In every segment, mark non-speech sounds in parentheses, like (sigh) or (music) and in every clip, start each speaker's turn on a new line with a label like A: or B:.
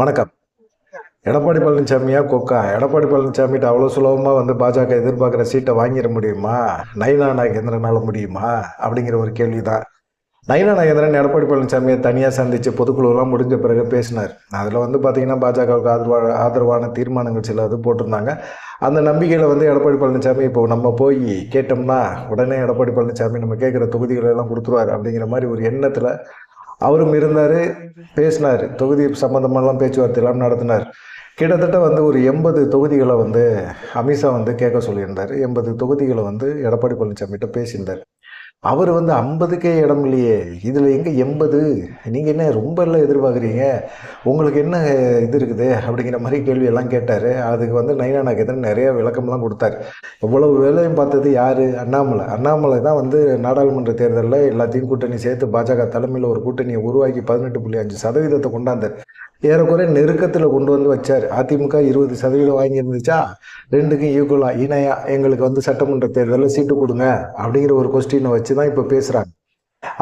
A: வணக்கம். எடப்பாடி பழனிசாமியா கொக்கா? எடப்பாடி பழனிசாமிகிட்ட அவ்வளோ சுலபமாக வந்து பாஜக எதிர்பார்க்குற சீட்டை வாங்கிட முடியுமா? நயினா நாகேந்திரனால முடியுமா? அப்படிங்கிற ஒரு கேள்வி தான் நயினா நாகேந்திரன் எடப்பாடி பழனிசாமியை தனியாக சந்தித்து பொதுக்குழுவெல்லாம் முடிஞ்ச பிறகு பேசினார். அதில் வந்து பார்த்தீங்கன்னா பாஜகவுக்கு ஆதரவான ஆதரவான தீர்மானங்கள் சில இது போட்டிருந்தாங்க. அந்த நம்பிக்கையில் வந்து எடப்பாடி பழனிசாமி இப்போ நம்ம போய் கேட்டோம்னா உடனே எடப்பாடி பழனிசாமி நம்ம கேட்குற தொகுதிகளெல்லாம் கொடுத்துருவார் அப்படிங்கிற மாதிரி ஒரு எண்ணத்தில் அவரும் இருந்தார் பேசினார். தொகுதி சம்மந்தமெல்லாம் பேச்சுவார்த்தையெல்லாம் நடத்தினார். கிட்டத்தட்ட வந்து ஒரு எண்பது தொகுதிகளை வந்து அமித்ஷா வந்து கேட்க சொல்லியிருந்தார். எண்பது தொகுதிகளை வந்து எடப்பாடி பழனிசாமிகிட்ட பேசியிருந்தார். அவர் வந்து ஐம்பதுக்கே இடம் இல்லையே. இதில் எங்கே எண்பது? நீங்கள் என்ன ரொம்ப எல்லாம் எதிர்பார்க்குறீங்க? உங்களுக்கு என்ன இது இருக்குது? அப்படிங்கிற மாதிரி கேள்வியெல்லாம் கேட்டார். அதுக்கு வந்து நைனா நாகேந்திரன் நிறைய விளக்கம்லாம் கொடுத்தாரு. எவ்வளவு வேலையும் பார்த்தது யார்? அண்ணாமலை. அண்ணாமலை தான் வந்து நாடாளுமன்ற தேர்தலில் எல்லாத்தையும் கூட்டணி சேர்த்து பாஜக தலைமையில் ஒரு கூட்டணியை உருவாக்கி பதினெட்டு புள்ளி அஞ்சு சதவீதத்தை கொண்டாந்தார். ஏறக்குறைய நெருக்கத்தில் கொண்டு வந்து வச்சார். அதிமுக இருபது சதவீதம் வாங்கியிருந்துச்சா? ரெண்டுக்கும் ஈக்குவலாக இணையாக எங்களுக்கு வந்து சட்டமன்ற தேர்தலில் சீட்டு கொடுங்க அப்படிங்கிற ஒரு கொஸ்டினை வச்சு தான் இப்போ பேசுகிறாங்க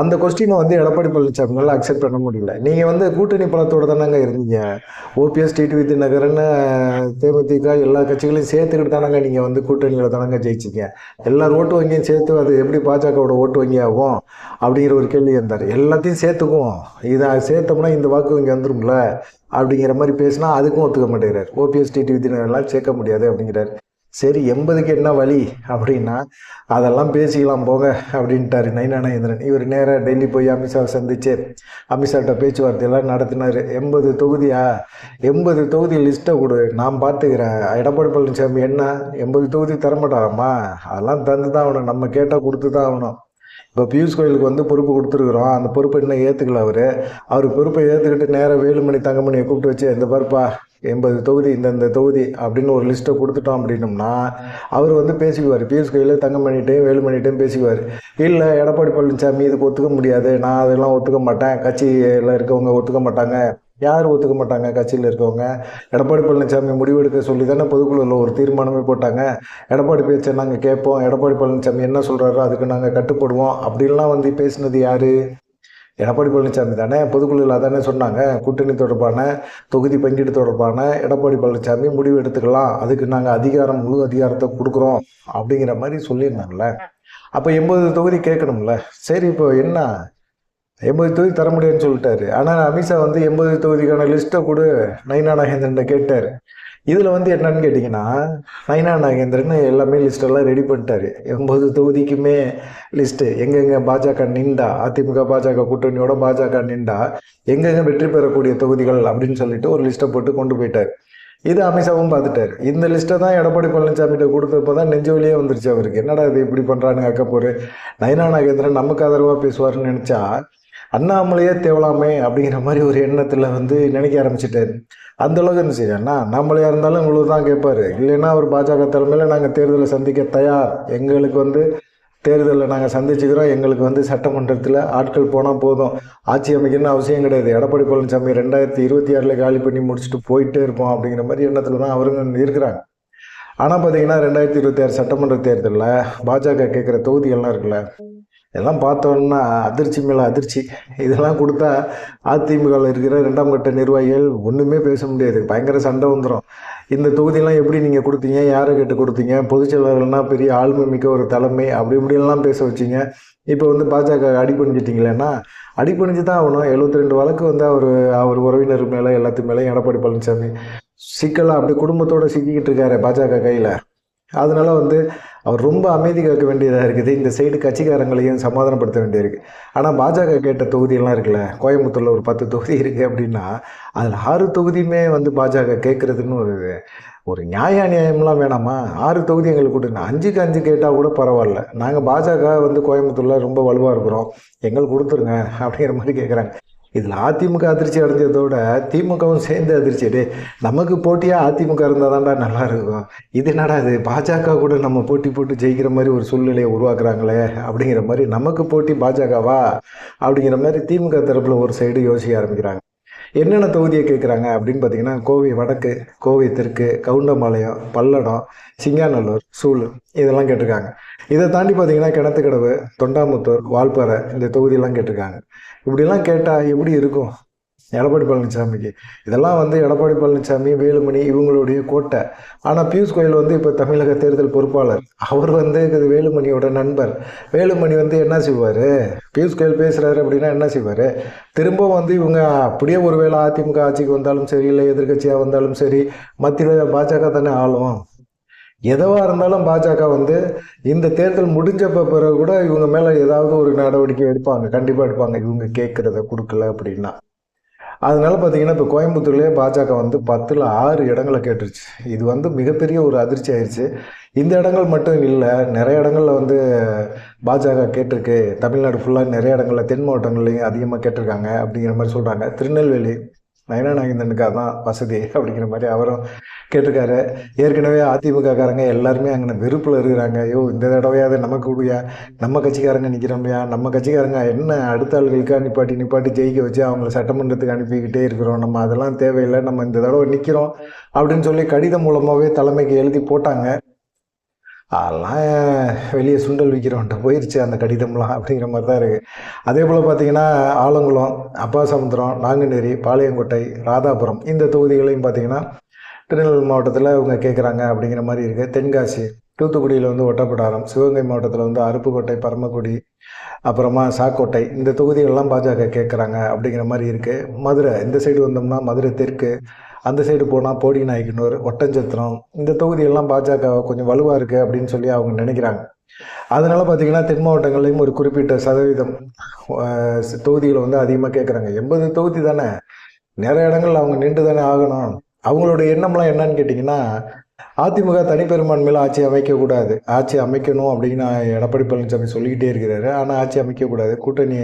A: அந்த கொஸ்டினை வந்து எடப்பாடி பழனிசாமினால அக்செப்ட் பண்ண முடியல. நீங்கள் வந்து கூட்டணி பலத்தோடு தானங்க இருந்தீங்க. ஓபிஎஸ் டிடி வித்நகர்னு தேமுதிக எல்லா கட்சிகளையும் சேர்த்துக்கிட்டு தானங்க நீங்கள் வந்து கூட்டணியில் தானங்க ஜெயிச்சிங்க. எல்லார் ஓட்டு வங்கியும் சேர்த்து அது எப்படி பாஜகவோட ஓட்டு வங்கி ஆகும்? அப்படிங்கிற ஒரு கேள்வி இருந்தார் எல்லாத்தையும் சேர்த்துக்குவோம். இதை சேர்த்தோம்னா இந்த வாக்கு வங்கி வந்துரும்ல? அப்படிங்கிற மாதிரி பேசினா அதுக்கும் ஒத்துக்க மாட்டேங்கிறார். ஓபிஎஸ் டிடி வித்நகர்லாம் சேர்க்க முடியாது அப்படிங்கிறார். சரி எண்பதுக்கு என்ன வழி அப்படின்னா அதெல்லாம் பேசிக்கலாம் போங்க அப்படின்ட்டாரு நைனா இவர் நேராக டெல்லி போய் அமித்ஷாவை சந்திச்சு அமித்ஷாட்ட பேச்சுவார்த்தையெல்லாம் நடத்தினார். எண்பது தொகுதியா? எண்பது தொகுதி லிஸ்ட்டை கொடு நான் பார்த்துக்கிறேன். எடப்பாடி பழனிசாமி என்ன? எண்பது தொகுதி தரமாட்டாராம்மா? அதெல்லாம் தந்து தான் ஆகணும். நம்ம கேட்டால் கொடுத்து தான் ஆகணும். இப்போ பியூஷ் கோயிலுக்கு வந்து பொறுப்பு கொடுத்துருக்குறோம். அந்த பொறுப்பை இன்னும் ஏற்றுக்கல அவர். அவர் பொறுப்பை ஏற்றுக்கிட்டு நேராக வேலுமணி தங்கமணியை கூப்பிட்டு வச்சு இந்த பருப்பா எண்பது தொகுதி இந்தந்த தொகுதி அப்படின்னு ஒரு லிஸ்ட்டை கொடுத்துட்டோம் அப்படின்னம்னா அவர் வந்து பேசிக்குவார். பியூஷ் கோயில் தங்கமணிட்டையும் வேலுமணிட்டையும் பேசிக்குவார். இல்லை எடப்பாடி பழனிசாமி இதுக்கு ஒத்துக்க முடியாது. நான் அதெல்லாம் ஒத்துக்க மாட்டேன். கட்சியில் இருக்கவங்க ஒத்துக்க மாட்டாங்க. யார் ஒத்துக்க மாட்டாங்க கட்சியில் இருக்கவங்க. எடப்பாடி பழனிசாமி முடிவெடுக்க சொல்லி தானே பொதுக்குழுவில் ஒரு தீர்மானமே போட்டாங்க. எடப்பாடி பேச்சை நாங்கள் கேட்போம். எடப்பாடி பழனிசாமி என்ன சொல்கிறாரோ அதுக்கு நாங்கள் கட்டுப்படுவோம். அப்படின்லாம் வந்து பேசினது யார்? எடப்பாடி பழனிசாமி தானே. பொதுக்குழுவில் அதானே சொன்னாங்க. கூட்டணி தொடர்பான தொகுதி பங்கீடு தொடர்பான எடப்பாடி பழனிசாமி முடிவு எடுத்துக்கலாம். அதுக்கு நாங்கள் அதிகாரம் முழு அதிகாரத்தை கொடுக்குறோம். அப்படிங்கிற மாதிரி சொல்லியிருந்தாங்கல்ல. அப்போ எண்பது தொகுதி கேட்கணும்ல. சரி இப்போ என்ன? எண்பது தொகுதி தர முடியாதுன்னு சொல்லிட்டாரு. ஆனால் அமித்ஷா வந்து எண்பது தொகுதிக்கான லிஸ்ட்டை கொடு நைனா நாகேந்திரன் கேட்டார். இதில் வந்து என்னன்னு கேட்டிங்கன்னா நைனா நாகேந்திரன் எல்லாமே லிஸ்ட்டெல்லாம் ரெடி பண்ணிட்டாரு. எண்பது தொகுதிக்குமே லிஸ்ட்டு எங்கெங்கே பாஜக நின்றா அதிமுக பாஜக கூட்டணியோட பாஜக நின்றா எங்கெங்கே வெற்றி பெறக்கூடிய தொகுதிகள் அப்படின்னு சொல்லிட்டு ஒரு லிஸ்ட்டை போட்டு கொண்டு போயிட்டார். இது அமித்ஷாவும் பார்த்துட்டார். இந்த லிஸ்ட்டை தான் எடப்பாடி பழனிசாமிகிட்ட கொடுத்தப்போ தான் நெஞ்சு வழியே வந்துருச்சு அவருக்கு. என்னடா இது இப்படி பண்ணுறானுங்க அக்கப்போரு நயனா நாகேந்திரன் நமக்கு ஆதரவாக பேசுவார்னு நினச்சா அண்ணாமலையே தேவலாமே அப்படிங்கிற மாதிரி ஒரு எண்ணத்தில் வந்து நினைக்க ஆரம்பிச்சிட்டாரு. அந்த அளவுக்கு இருந்துச்சு அண்ணா அண்ணாமலையாக இருந்தாலும் இவ்வளோ தான் கேட்பாரு. இல்லைன்னா அவர் பாஜக தலைமையில் நாங்கள் தேர்தலை சந்திக்க தயார். எங்களுக்கு வந்து தேர்தலில் நாங்கள் சந்திச்சுக்கிறோம். எங்களுக்கு வந்து சட்டமன்றத்தில் ஆட்கள் போனால் போதும். ஆட்சி அமைக்கணும்னு அவசியம் கிடையாது. எடப்பாடி பழனிசாமி ரெண்டாயிரத்தி இருபத்தி ஆறில் காலி பண்ணி முடிச்சுட்டு போயிட்டே இருப்போம் அப்படிங்கிற மாதிரி எண்ணத்தில் தான் அவருங்க இருக்கிறாங்க. ஆனால் பார்த்தீங்கன்னா ரெண்டாயிரத்தி இருபத்தி ஆறு சட்டமன்ற தேர்தலில் பாஜக கேட்குற தொகுதிகள்லாம் இருக்குல்ல இதெல்லாம் பார்த்தோன்னா அதிர்ச்சி மேலே அதிர்ச்சி. இதெல்லாம் கொடுத்தா அதிமுகவில் இருக்கிற ரெண்டாம் கட்ட நிர்வாகிகள் ஒன்றுமே பேச முடியாது. பயங்கர சண்டை வந்துடும் இந்த தொகுதியெல்லாம் எப்படி நீங்கள் கொடுத்தீங்க? யாரை கேட்டு கொடுத்தீங்க? பொதுச் பெரிய ஆளுமை மிக்க ஒரு தலைமை. அப்படி இப்படிலாம் பேச வச்சிங்க. இப்போ வந்து பாஜக அடிப்பணிஞ்சிட்டிங்களேன்னா அடிப்பணிஞ்சு தான் ஆகணும். எழுபத்தி ரெண்டு வழக்கு வந்து அவர் அவர் உறவினர் மேலே எல்லாத்து மேலே எடப்பாடி பழனிசாமி சிக்கலாக அப்படி குடும்பத்தோடு சிக்கிக்கிட்டு இருக்காரு பாஜக கையில். அதனால வந்து அவர் ரொம்ப அமைதி காக்க வேண்டியதாக இருக்குது. இந்த சைடு கட்சிக்காரங்களையும் சமாதானப்படுத்த வேண்டியிருக்கு. ஆனால் பாஜக கேட்ட தொகுதியெல்லாம் இருக்குல்ல கோயம்புத்தூரில் ஒரு பத்து தொகுதி இருக்குது அப்படின்னா அதில் ஆறு தொகுதியுமே வந்து பாஜக கேட்குறதுன்னு ஒரு ஒரு நியாய நியாயம்லாம் வேணாமா? ஆறு தொகுதி எங்களுக்கு கொடுங்க அஞ்சுக்கு அஞ்சு கேட்டால் கூட பரவாயில்ல. நாங்கள் பாஜக வந்து கோயம்புத்தூரில் ரொம்ப வலுவாக இருக்கிறோம். எங்களுக்கு கொடுத்துருங்க அப்படிங்கிற மாதிரி கேட்குறாங்க இதில் அதிமுக அதிர்ச்சி அடைஞ்சதோட திமுகவும் சேர்ந்து அதிர்ச்சி. டே நமக்கு போட்டியாக அதிமுக இருந்தால் தான்டா நல்லா இருக்கும். இது என்னடா இது? பாஜக கூட நம்ம போட்டி போட்டு ஜெயிக்கிற மாதிரி ஒரு சூழ்நிலையை உருவாக்குறாங்களே அப்படிங்கிற மாதிரி நமக்கு போட்டி பாஜகவா அப்படிங்கிற மாதிரி திமுக தரப்பில் ஒரு சைடு யோசிக்க ஆரம்பிக்கிறாங்க. என்னென்ன தொகுதியை கேட்குறாங்க அப்படின்னு பார்த்தீங்கன்னா கோவை வடக்கு கோவை தெற்கு கவுண்டம்பாளையம் பல்லடம் சிங்காநல்லூர் சூலூர் இதெல்லாம் கேட்டிருக்காங்க. இதை தாண்டி பார்த்தீங்கன்னா கிணத்துக்கடவு தொண்டாமுத்தூர் வால்பாறை இந்த தொகுதியெல்லாம் கேட்டிருக்காங்க. இப்படிலாம் கேட்டால் எப்படி இருக்கும்? எடப்பாடி பழனிசாமிக்கு. இதெல்லாம் வந்து எடப்பாடி பழனிசாமி வேலுமணி இவங்களுடைய கோட்டை. ஆனால் பியூஷ் கோயல் வந்து இப்போ தமிழக தேர்தல் பொறுப்பாளர். அவர் வந்து வேலுமணியோட நண்பர். வேலுமணி வந்து என்ன செய்வார்? பியூஷ் கோயல் பேசுகிறாரு அப்படின்னா என்ன செய்வார்? திரும்ப வந்து இவங்க அப்படியே ஒருவேளை அதிமுக ஆட்சிக்கு வந்தாலும் சரி இல்லை எதிர்க்கட்சியாக வந்தாலும் சரி மத்தியில் பாஜக தானே ஆளும். எதுவாக இருந்தாலும் பாஜக வந்து இந்த தேர்தல் முடிஞ்சப்ப பிறகு கூட இவங்க மேலே ஏதாவது ஒரு நடவடிக்கை எடுப்பாங்க. கண்டிப்பாக எடுப்பாங்க. இவங்க கேட்குறத கொடுக்கல அப்படின்னா. அதனால பார்த்தீங்கன்னா இப்போ கோயம்புத்தூர்லேயே பாஜக வந்து பத்தில் ஆறு இடங்களை கேட்டுருச்சு. இது வந்து மிகப்பெரிய ஒரு அதிர்ச்சி ஆயிடுச்சு இந்த இடங்கள் மட்டும் இல்லை நிறைய இடங்களில் வந்து பாஜக கேட்டிருக்கு. தமிழ்நாடு ஃபுல்லாக நிறைய இடங்களில் தென் மாவட்டங்கள்லையும் அதிகமாக கேட்டிருக்காங்க அப்படிங்கிற மாதிரி சொல்கிறாங்க திருநெல்வேலி நயனா நாகேந்திரனுக்கு அதான் வசதி அப்படிங்கிற மாதிரி அவரும் கேட்டிருக்காரு. ஏற்கனவே அதிமுகக்காரங்க எல்லாருமே அங்கே வெறுப்பில் இருக்கிறாங்க. ஐயோ இந்த தடவையாவது நமக்கு கூடியா? நம்ம கட்சிக்காரங்க நிற்கிறோம்யா நம்ம கட்சிக்காரங்க என்ன அடுத்த ஆளுகளுக்காக நிப்பாட்டி நிப்பாட்டி ஜெயிக்க வச்சு அவங்கள சட்டமன்றத்துக்கு அனுப்பிக்கிட்டே இருக்கிறோம். நம்ம அதெல்லாம் தேவையில்லை. நம்ம இந்த தடவை நிற்கிறோம் அப்படின்னு சொல்லி கடிதம் மூலமாகவே தலைமைக்கு எழுதி போட்டாங்க. அதெல்லாம் வெளியே சுண்டல் விற்கிறவன்ட்ட போயிருச்சு அந்த கடிதம்லாம் அப்படிங்கிற மாதிரி தான் இருக்குது அதே போல் பார்த்தீங்கன்னா ஆலங்குளம் அப்பா சமுத்திரம் நாங்குநேரி பாளையங்கோட்டை ராதாபுரம் இந்த தொகுதிகளையும் பார்த்தீங்கன்னா திருநெல்வேலி மாவட்டத்தில் இவங்க கேட்குறாங்க அப்படிங்கிற மாதிரி இருக்குது தென்காசி தூத்துக்குடியில் வந்து ஒட்டப்பிடாரம் சிவகங்கை மாவட்டத்தில் வந்து அருப்புக்கோட்டை பரமக்குடி அப்புறமா சாக்கோட்டை இந்த தொகுதிகள்லாம் பாஜக கேட்குறாங்க அப்படிங்கிற மாதிரி இருக்குது மதுரை இந்த சைடு வந்தோம்னா மதுரை தெற்கு அந்த சைடு போனால் போடி நாயக்கனூர் ஒட்டஞ்சத்திரம் இந்த தொகுதியெல்லாம் பாஜக கொஞ்சம் வலுவாக இருக்குது அப்படின்னு சொல்லி அவங்க நினைக்கிறாங்க. அதனால பார்த்தீங்கன்னா தென் மாவட்டங்கள்லையும் ஒரு குறிப்பிட்ட சதவீதம் தொகுதிகளை வந்து அதிகமாக கேட்குறாங்க எண்பது தொகுதி தானே? நிறைய இடங்கள்ல அவங்க நின்று தானே ஆகணும். அவங்களோட எண்ணம்லாம் என்னன்னு கேட்டிங்கன்னா அதிமுக தனிப்பெரும்பான்மையில் ஆட்சி அமைக்கக்கூடாது ஆட்சி அமைக்கணும் அப்படின்னு எடப்பாடி பழனிசாமி சொல்லிக்கிட்டே இருக்கிறாரு. ஆனால் ஆட்சி அமைக்கக்கூடாது கூட்டணி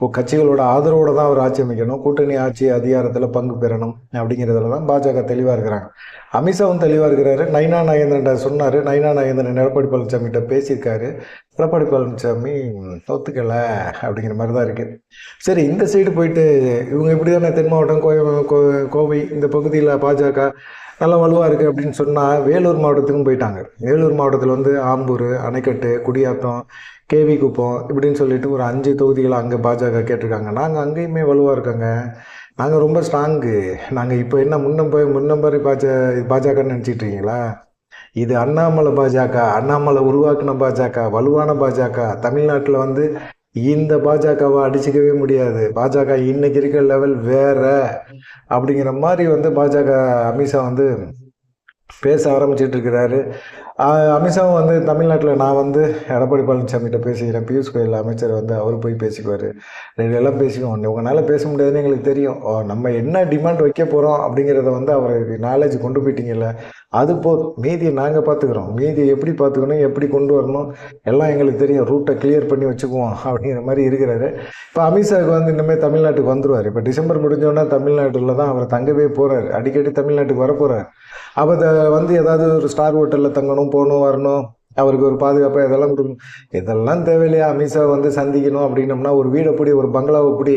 A: இப்போ கட்சிகளோட ஆதரவோடு தான் அவர் ஆட்சி அமைக்கணும். கூட்டணி ஆட்சி அதிகாரத்தில் பங்கு பெறணும் அப்படிங்கிறதுல தான் பாஜக தெளிவாக இருக்கிறாங்க. அமித்ஷாவும் தெளிவாக இருக்கிறாரு. நைனா நாகேந்திரன் சொன்னார். நைனா நாகேந்திரன் எடப்பாடி பழனிசாமிகிட்ட பேசியிருக்காரு. எடப்பாடி பழனிசாமி ஒத்துக்கலை அப்படிங்கிற மாதிரி தான் இருக்குது சரி இந்த சைடு போயிட்டு இவங்க இப்படி தானே தென் மாவட்டம் கோய கோ- கோவை இந்த பகுதியில் பாஜக நல்லா வலுவாக இருக்குது அப்படின்னு சொன்னால் வேலூர் மாவட்டத்துக்கும் போயிட்டாங்க. வேலூர் மாவட்டத்தில் வந்து ஆம்பூர் அணைக்கட்டு குடியாத்தம் கேவி குப்பம் இப்படின்னு சொல்லிட்டு ஒரு அஞ்சு தொகுதிகள் அங்கே பாஜக கேட்டிருக்காங்க. நாங்கள் அங்கேயுமே வலுவாக இருக்காங்க. நாங்கள் ரொம்ப ஸ்ட்ராங்கு நாங்கள் இப்போ என்ன முன்னம் போய் முன்னம்பரி பாஜ பாஜகன்னு நினச்சிட்டு இருக்கீங்களா? இது அண்ணாமலை பாஜக அண்ணாமலை உருவாக்குன பாஜக வலுவான பாஜக. தமிழ்நாட்டில் வந்து இந்த பாஜகவை அடிச்சிக்கவே முடியாது. பாஜக இன்னைக்கு இருக்கிற லெவல் வேற. அப்படிங்கிற மாதிரி வந்து பாஜக அமித்ஷா வந்து பேச ஆரம்பிச்சிட்டு இருக்கிறாரு. அமித்ஷாவும் வந்து தமிழ்நாட்டில் நான் வந்து எடப்பாடி பழனிசாமிகிட்ட பேசிக்கிறேன். பியூஷ் கோயில் அமைச்சர் வந்து அவர் போய் பேசிக்குவார். ரெண்டு எல்லாம் பேசிக்குவோம். உங்களால் பேச முடியாதுன்னு எங்களுக்கு தெரியும். நம்ம என்ன டிமாண்ட் வைக்க போகிறோம் அப்படிங்கிறத வந்து அவருக்கு நாலேஜ் கொண்டு போயிட்டீங்கல்ல அது போதும். மீதியை நாங்கள் பார்த்துக்குறோம் மீதியை எப்படி பார்த்துக்கணும் எப்படி கொண்டு வரணும் எல்லாம் எங்களுக்கு தெரியும். ரூட்டை கிளியர் பண்ணி வச்சுக்குவோம் அப்படிங்கிற மாதிரி இருக்கிறாரு. இப்போ அமித்ஷாவுக்கு வந்து இனிமேல் தமிழ்நாட்டுக்கு வந்துடுவார் இப்போ டிசம்பர் முடிஞ்சோன்னா தமிழ்நாட்டில் தான் அவர் தங்கவே போகிறார் அடிக்கடி தமிழ்நாட்டுக்கு வர போகிறார் அப்போ த- வந்து ஏதாவது ஒரு ஸ்டார் ஹோட்டலில் தங்கணும் போகணும் வரணும். அவருக்கு ஒரு பாதுகாப்பு இதெல்லாம் கொடுக்கணும். இதெல்லாம் தேவையில்லையா? அமித்ஷா வந்து சந்திக்கணும் அப்படின்னம்னா ஒரு வீடை பிடி ஒரு பங்களாவை பிடி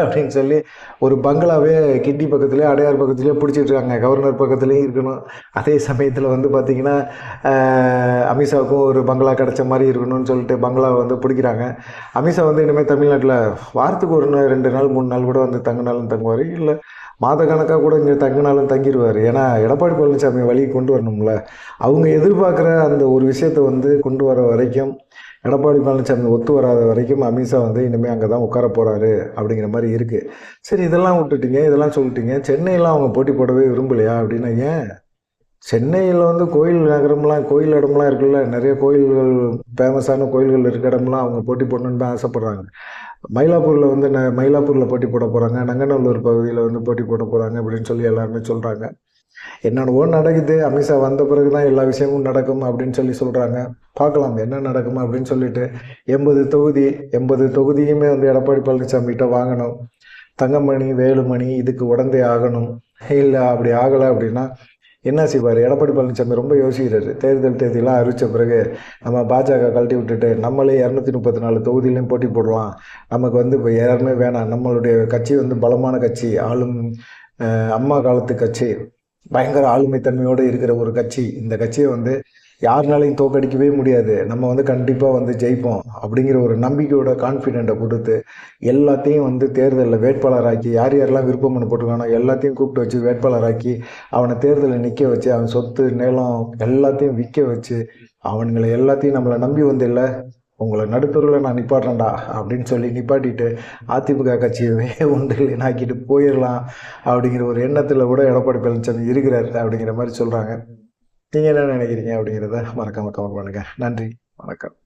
A: அப்படின்னு சொல்லி ஒரு பங்களாவே கிட்டி பக்கத்துலேயே அடையார் பக்கத்துலேயே பிடிச்சிட்டு இருக்காங்க. கவர்னர் பக்கத்துலேயும் இருக்கணும். அதே சமயத்தில் வந்து பார்த்திங்கன்னா அமித்ஷாவுக்கும் ஒரு பங்களா கிடைச்ச மாதிரி இருக்கணும்னு சொல்லிட்டு பங்களாவை வந்து பிடிக்கிறாங்க. அமித்ஷா வந்து இனிமேல் தமிழ்நாட்டில் வாரத்துக்கு ஒரு நாள் ரெண்டு நாள் மூணு நாள் கூட வந்து தங்கினாலும் தங்குவார். இல்லை மாத கணக்காக கூட இங்கே தங்கினாலும் தங்கிடுவார் ஏன்னா எடப்பாடி பழனிசாமி வழி கொண்டு வரணும்ல. அவங்க எதிர்பார்க்குற அந்த ஒரு விஷயத்தை வந்து கொண்டு வர வரைக்கும் எடப்பாடி பழனிசாமி ஒத்து வராத வரைக்கும் அமித்ஷா வந்து இனிமேல் அங்கே தான் உட்கார போகிறாரு அப்படிங்கிற மாதிரி இருக்குது சரி இதெல்லாம் விட்டுட்டீங்க இதெல்லாம் சொல்லிட்டீங்க. சென்னையெல்லாம் அவங்க போட்டி போடவே விரும்பலையா அப்படின்னா ஏன்? சென்னையில் வந்து கோயில் நகரம்லாம் கோயில் இடம்லாம் இருக்குல்ல. நிறைய கோயில்கள் ஃபேமஸான கோயில்கள் இருக்க இடம்லாம் அவங்க போட்டி போடணுன்னு தான் ஆசைப்பட்றாங்க. மயிலாப்பூரில் வந்து ந மயிலாப்பூரில் போட்டி போட போகிறாங்க நங்கநல்லூர் பகுதியில் வந்து போட்டி போட போகிறாங்க அப்படின்னு சொல்லி எல்லாருமே சொல்கிறாங்க என்னென்னவோ நடக்குது. அமித்ஷா வந்த பிறகு தான் எல்லா விஷயமும் நடக்கும் அப்படின்னு சொல்லி சொல்கிறாங்க பார்க்கலாம் என்ன நடக்கும் அப்படின்னு சொல்லிட்டு எண்பது தொகுதி எண்பது தொகுதியுமே வந்து எடப்பாடி பழனிசாமி கிட்ட வாங்கணும். தங்கமணி வேலுமணி இதுக்கு உடந்தே ஆகணும். இல்லை அப்படி ஆகலை அப்படின்னா என்ன செய்வார்? எடப்பாடி பழனிசாமி ரொம்ப யோசிக்கிறாரு. தேர்தல் தேதியெல்லாம் அறிவித்த பிறகு நம்ம பாஜக கழட்டி விட்டுட்டு நம்மளே இரநூத்தி முப்பத்தி நாலு தொகுதியிலையும் போட்டி போடலாம். நமக்கு வந்து இப்போ யாருமே வேணாம். நம்மளுடைய கட்சி வந்து பலமான கட்சி. ஆளும் அம்மா காலத்து கட்சி. பயங்கர ஆளுமைத்தன்மையோடு இருக்கிற ஒரு கட்சி. இந்த கட்சியை வந்து யாருனாலையும் தோக்கடிக்கவே முடியாது. நம்ம வந்து கண்டிப்பாக வந்து ஜெயிப்போம் அப்படிங்கிற ஒரு நம்பிக்கையோட கான்ஃபிடென்ட்டை கொடுத்து எல்லாத்தையும் வந்து தேர்தலில் வேட்பாளராக்கி யார் யாரெல்லாம் விருப்பம் பண்ண போட்டிருக்கானோ எல்லாத்தையும் கூப்பிட்டு வச்சு வேட்பாளராக்கி அவனை தேர்தலில் நிற்க வச்சு அவன் சொத்து நிலம் எல்லாத்தையும் விற்க வச்சு அவனுங்களை எல்லாத்தையும் நம்மளை நம்பி வந்து இல்லை உங்களை நடுத்தருவில் நான் நிப்பாட்டுறேன்டா அப்படின்னு சொல்லி நிப்பாட்டிட்டு அதிமுக கட்சியவே (laughs) ஒன்றில் ஆக்கிட்டு போயிடலாம் அப்படிங்கிற ஒரு எண்ணத்தில் கூட எடப்பாடி பழனிசாமி இருக்கிறார் அப்படிங்கிற மாதிரி சொல்கிறாங்க நீங்கள் என்ன நினைக்கிறீங்க அப்படிங்கிறத மறக்காம கமெண்ட் பண்ணுங்கள் நன்றி. வணக்கம்.